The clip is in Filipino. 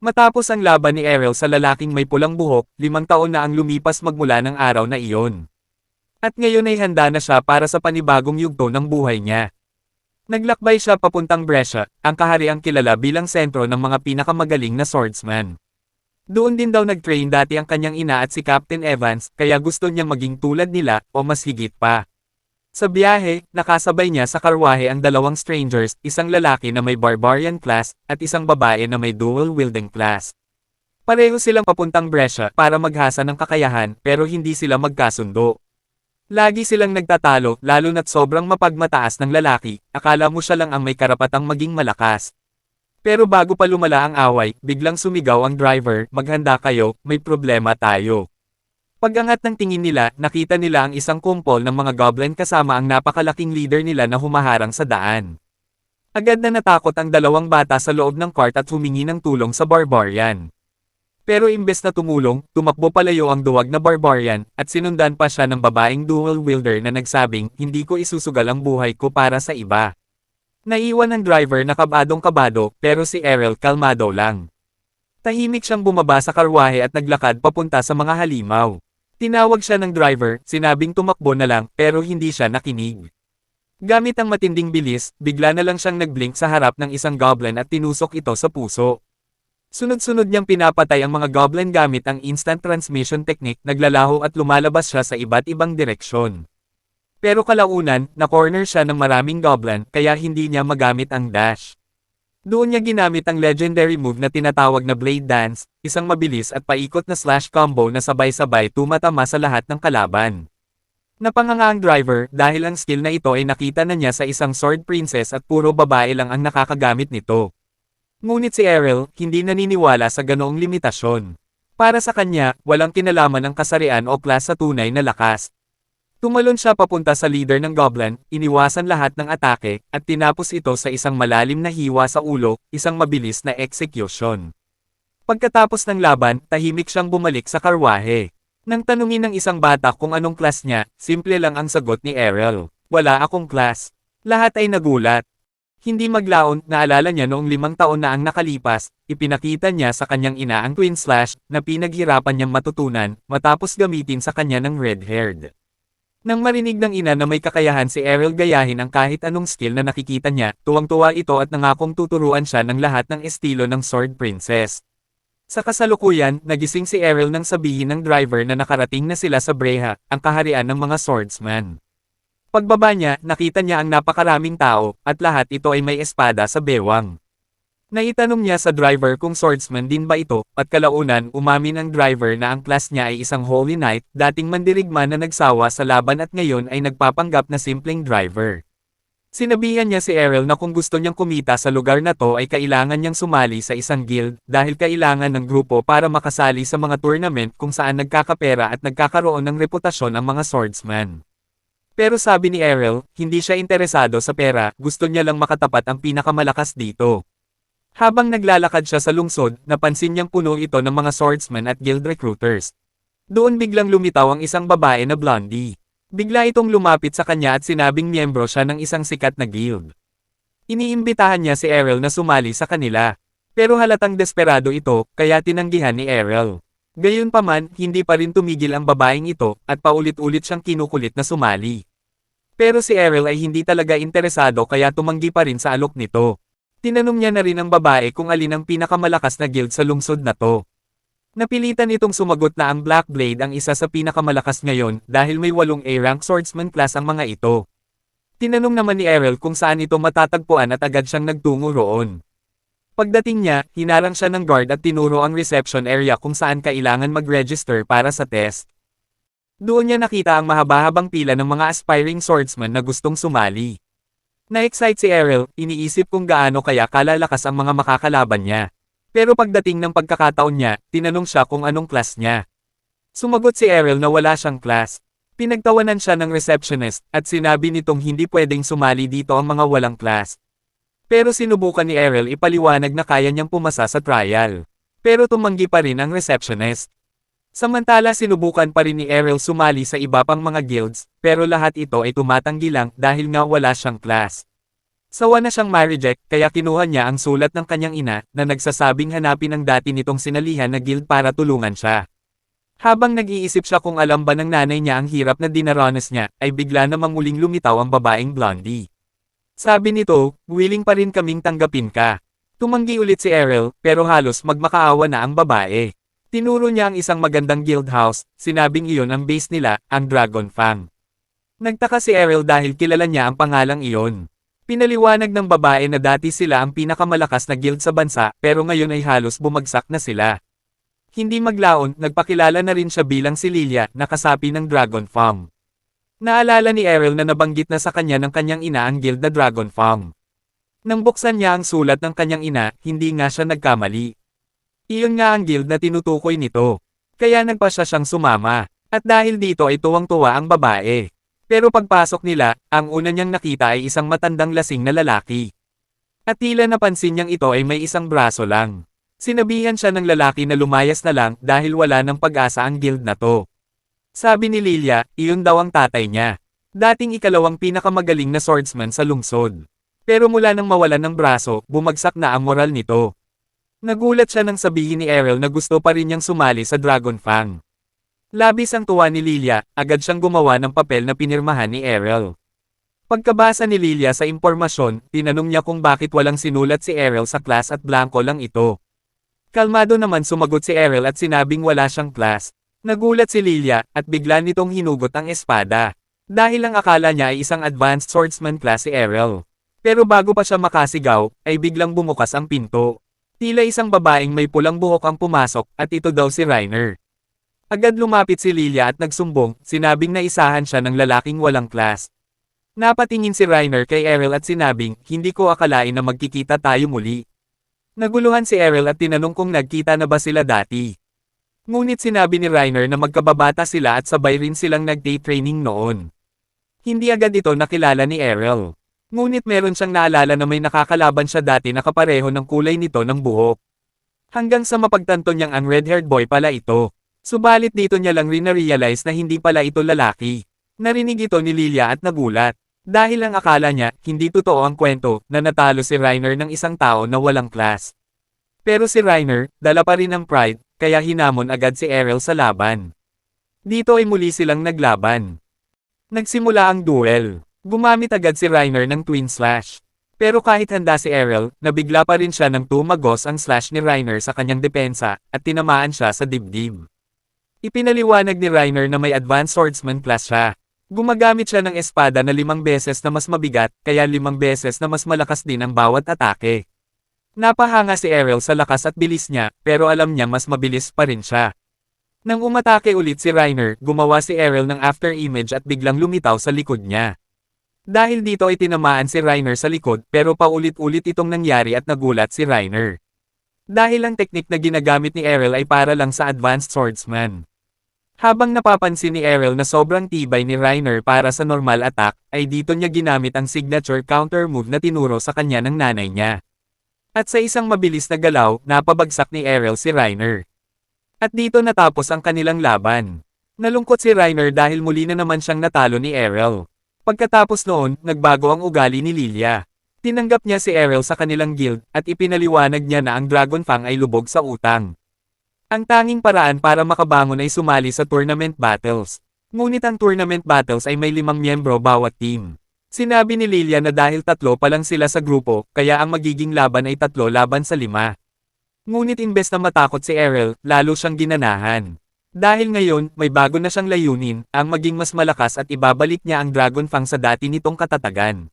Matapos ang laban ni Errol sa lalaking may pulang buhok, limang taon na ang lumipas magmula ng araw na iyon. At ngayon ay handa na siya para sa panibagong yugto ng buhay niya. Naglakbay siya papuntang Brescia, ang kahariang kilala bilang sentro ng mga pinakamagaling na swordsman. Doon din daw nag-train dati ang kanyang ina at si Captain Evans, kaya gusto niya maging tulad nila, o mas higit pa. Sa biyahe, nakasabay niya sa karwahe ang dalawang strangers, isang lalaki na may barbarian class, at isang babae na may dual-wielding class. Pareho silang papuntang Brescia para maghasa ng kakayahan, pero hindi sila magkasundo. Lagi silang nagtatalo, lalo na't sobrang mapagmataas ng lalaki, akala mo siya lang ang may karapatang maging malakas. Pero bago pa lumala ang away, biglang sumigaw ang driver, maghanda kayo, may problema tayo. Pagangat ng tingin nila, nakita nila ang isang kumpol ng mga goblin kasama ang napakalaking leader nila na humaharang sa daan. Agad na natakot ang dalawang bata sa loob ng court at humingi ng tulong sa barbarian. Pero imbes na tumulong, tumakbo palayo ang duwag na barbarian, at sinundan pa siya ng babaeng dual wielder na nagsabing, hindi ko isusugal ang buhay ko para sa iba. Naiwan ng driver na kabadong kabado, pero si Errol kalmado lang. Tahimik siyang bumaba sa karwahe at naglakad papunta sa mga halimaw. Tinawag siya ng driver, sinabing tumakbo na lang, pero hindi siya nakinig. Gamit ang matinding bilis, bigla na lang siyang nagblink sa harap ng isang goblin at tinusok ito sa puso. Sunod-sunod niyang pinapatay ang mga goblin gamit ang instant transmission technique, naglalaho at lumalabas siya sa iba't ibang direksyon. Pero kalaunan, na-corner siya ng maraming goblin, kaya hindi niya magamit ang dash. Doon niya ginamit ang legendary move na tinatawag na Blade Dance, isang mabilis at paikot na slash combo na sabay-sabay tumatama sa lahat ng kalaban. Napanganga ang driver dahil ang skill na ito ay nakita na niya sa isang sword princess at puro babae lang ang nakakagamit nito. Ngunit si Errol, hindi naniniwala sa ganoong limitasyon. Para sa kanya, walang kinalaman ang kasarian o klas sa tunay na lakas, Tumalon siya papunta sa leader ng goblin, iniwasan lahat ng atake, at tinapos ito sa isang malalim na hiwa sa ulo, isang mabilis na execution. Pagkatapos ng laban, tahimik siyang bumalik sa karwahe. Nang tanungin ng isang bata kung anong class niya, simple lang ang sagot ni Errol. Wala akong class. Lahat ay nagulat. Hindi maglaon, naalala niya noong limang taon na ang nakalipas, ipinakita niya sa kanyang ina ang twin slash, na pinaghirapan niyang matutunan, matapos gamitin sa kanya ng red-haired. Nang marinig ng ina na may kakayahan si Errol gayahin ang kahit anong skill na nakikita niya, tuwang-tuwa ito at nangakong tuturuan siya ng lahat ng estilo ng Sword Princess. Sa kasalukuyan, nagising si Errol nang sabihin ng driver na nakarating na sila sa Breha, ang kaharian ng mga swordsman. Pagbaba niya, nakita niya ang napakaraming tao, at lahat ito ay may espada sa bewang. Naitanong niya sa driver kung swordsman din ba ito, at kalaunan umamin ang driver na ang class niya ay isang Holy Knight, dating mandirigma na nagsawa sa laban at ngayon ay nagpapanggap na simpleng driver. Sinabihan niya si Errol na kung gusto niyang kumita sa lugar na to ay kailangan niyang sumali sa isang guild, dahil kailangan ng grupo para makasali sa mga tournament kung saan nagkakapera at nagkakaroon ng reputasyon ang mga swordsman. Pero sabi ni Errol, hindi siya interesado sa pera, gusto niya lang makatapat ang pinakamalakas dito. Habang naglalakad siya sa lungsod, napansin niyang puno ito ng mga swordsmen at guild recruiters. Doon biglang lumitaw ang isang babae na blondie. Bigla itong lumapit sa kanya at sinabing miyembro siya ng isang sikat na guild. Iniimbitahan niya si Errol na sumali sa kanila. Pero halatang desperado ito, kaya tinanggihan ni Errol. Gayunpaman, hindi pa rin tumigil ang babaeng ito, at paulit-ulit siyang kinukulit na sumali. Pero si Errol ay hindi talaga interesado kaya tumanggi pa rin sa alok nito. Tinanong niya na rin ang babae kung alin ang pinakamalakas na guild sa lungsod na to. Napilitan itong sumagot na ang Black Blade ang isa sa pinakamalakas ngayon dahil may walong A-rank swordsman class ang mga ito. Tinanong naman ni Errol kung saan ito matatagpuan at agad siyang nagtungo roon. Pagdating niya, hinarang siya ng guard at tinuro ang reception area kung saan kailangan mag-register para sa test. Doon niya nakita ang mahaba-habang pila ng mga aspiring swordsman na gustong sumali. Na-excite si Errol, iniisip kung gaano kaya kalalakas ang mga makakalaban niya. Pero pagdating ng pagkakataon niya, tinanong siya kung anong class niya. Sumagot si Errol na wala siyang class. Pinagtawanan siya ng receptionist, at sinabi nitong hindi pwedeng sumali dito ang mga walang class. Pero sinubukan ni Errol ipaliwanag na kaya niyang pumasa sa trial. Pero tumanggi pa rin ang receptionist. Samantala sinubukan pa rin ni Errol sumali sa iba pang mga guilds, pero lahat ito ay tumatanggi lang dahil nga wala siyang class. Sawa na siyang ma-reject kaya kinuha niya ang sulat ng kanyang ina na nagsasabing hanapin ang dati nitong sinalihan na guild para tulungan siya. Habang nag-iisip siya kung alam ba ng nanay niya ang hirap na dinaranas niya, ay bigla namang muling lumitaw ang babaeng blondie. Sabi nito, willing pa rin kaming tanggapin ka. Tumanggi ulit si Errol, pero halos magmakaawa na ang babae. Tinuro niya ang isang magandang guild house, sinabing iyon ang base nila, ang Dragon Fang. Nagtaka si Errol dahil kilala niya ang pangalang iyon. Pinaliwanag ng babae na dati sila ang pinakamalakas na guild sa bansa pero ngayon ay halos bumagsak na sila. Hindi maglaon, nagpakilala na rin siya bilang si Lilia na kasapi ng Dragon Farm. Naalala ni Errol na nabanggit na sa kanya ng kanyang ina ang guild na Dragon Farm. Nang buksan niya ang sulat ng kanyang ina, hindi nga siya nagkamali. Iyon nga ang guild na tinutukoy nito. Kaya nagpa siya siyang sumama. At dahil dito ay tuwang-tuwa ang babae. Pero pagpasok nila, ang una niyang nakita ay isang matandang lasing na lalaki. At tila napansin niyang ito ay may isang braso lang. Sinabihan siya ng lalaki na lumayas na lang dahil wala ng pag-asa ang guild na to. Sabi ni Lilia, iyon daw ang tatay niya. Dating ikalawang pinakamagaling na swordsman sa lungsod. Pero mula nang mawalan ng braso, bumagsak na ang moral nito. Nagulat siya nang sabihin ni Errol na gusto pa rin niyang sumali sa Dragon Fang. Labis ang tuwa ni Lilia, agad siyang gumawa ng papel na pinirmahan ni Errol. Pagkabasa ni Lilia sa impormasyon, tinanong niya kung bakit walang sinulat si Errol sa class at blanco lang ito. Kalmado naman sumagot si Errol at sinabing wala siyang class. Nagulat si Lilia, at bigla nitong hinugot ang espada. Dahil ang akala niya ay isang advanced swordsman class si Errol. Pero bago pa siya makasigaw, ay biglang bumukas ang pinto. Tila isang babaeng may pulang buhok ang pumasok, at ito daw si Reiner. Agad lumapit si Lilia at nagsumbong, sinabing na isahan siya ng lalaking walang class. Napatingin si Reiner kay Errol at sinabing, hindi ko akalain na magkikita tayo muli. Naguluhan si Errol at tinanong kung nagkita na ba sila dati. Ngunit sinabi ni Reiner na magkababata sila at sabay rin silang nag-day training noon. Hindi agad ito nakilala ni Errol. Ngunit meron siyang naalala na may nakakalaban siya dati na kapareho ng kulay nito ng buhok. Hanggang sa mapagtanto niyang ang red-haired boy pala ito. Subalit dito niya lang rin na-realize na hindi pala ito lalaki. Narinig ito ni Lilia at nagulat. Dahil ang akala niya, hindi totoo ang kwento, na natalo si Reiner ng isang tao na walang class. Pero si Reiner, dala pa rin ang pride, kaya hinamon agad si Errol sa laban. Dito ay muli silang naglaban. Nagsimula ang duel. Gumamit agad si Reiner ng Twin Slash. Pero kahit handa si Errol, nabigla pa rin siya nang tumagos ang slash ni Reiner sa kanyang depensa, at tinamaan siya sa dibdib. Ipinaliwanag ni Reiner na may advanced swordsman class siya. Gumagamit siya ng espada na limang beses na mas mabigat, kaya limang beses na mas malakas din ang bawat atake. Napahanga si Errol sa lakas at bilis niya, pero alam niya mas mabilis pa rin siya. Nang umatake ulit si Reiner, gumawa si Errol ng after image at biglang lumitaw sa likod niya. Dahil dito ay tinamaan si Reiner sa likod pero paulit-ulit itong nangyari at nagulat si Reiner. Dahil ang teknik na ginagamit ni Errol ay para lang sa advanced swordsman. Habang napapansin ni Errol na sobrang tibay ni Reiner para sa normal attack, ay dito niya ginamit ang signature counter move na tinuro sa kanya ng nanay niya. At sa isang mabilis na galaw, napabagsak ni Errol si Reiner. At dito natapos ang kanilang laban. Nalungkot si Reiner dahil muli na naman siyang natalo ni Errol. Pagkatapos noon, nagbago ang ugali ni Lilia. Tinanggap niya si Errol sa kanilang guild, at ipinaliwanag niya na ang Dragon Fang ay lubog sa utang. Ang tanging paraan para makabangon ay sumali sa tournament battles. Ngunit ang tournament battles ay may limang miyembro bawat team. Sinabi ni Lilia na dahil tatlo pa lang sila sa grupo, kaya ang magiging laban ay tatlo laban sa lima. Ngunit imbes na matakot si Errol, lalo siyang ginanahan. Dahil ngayon, may bago na siyang layunin, ang maging mas malakas at ibabalik niya ang Dragon Fang sa dati nitong katatagan.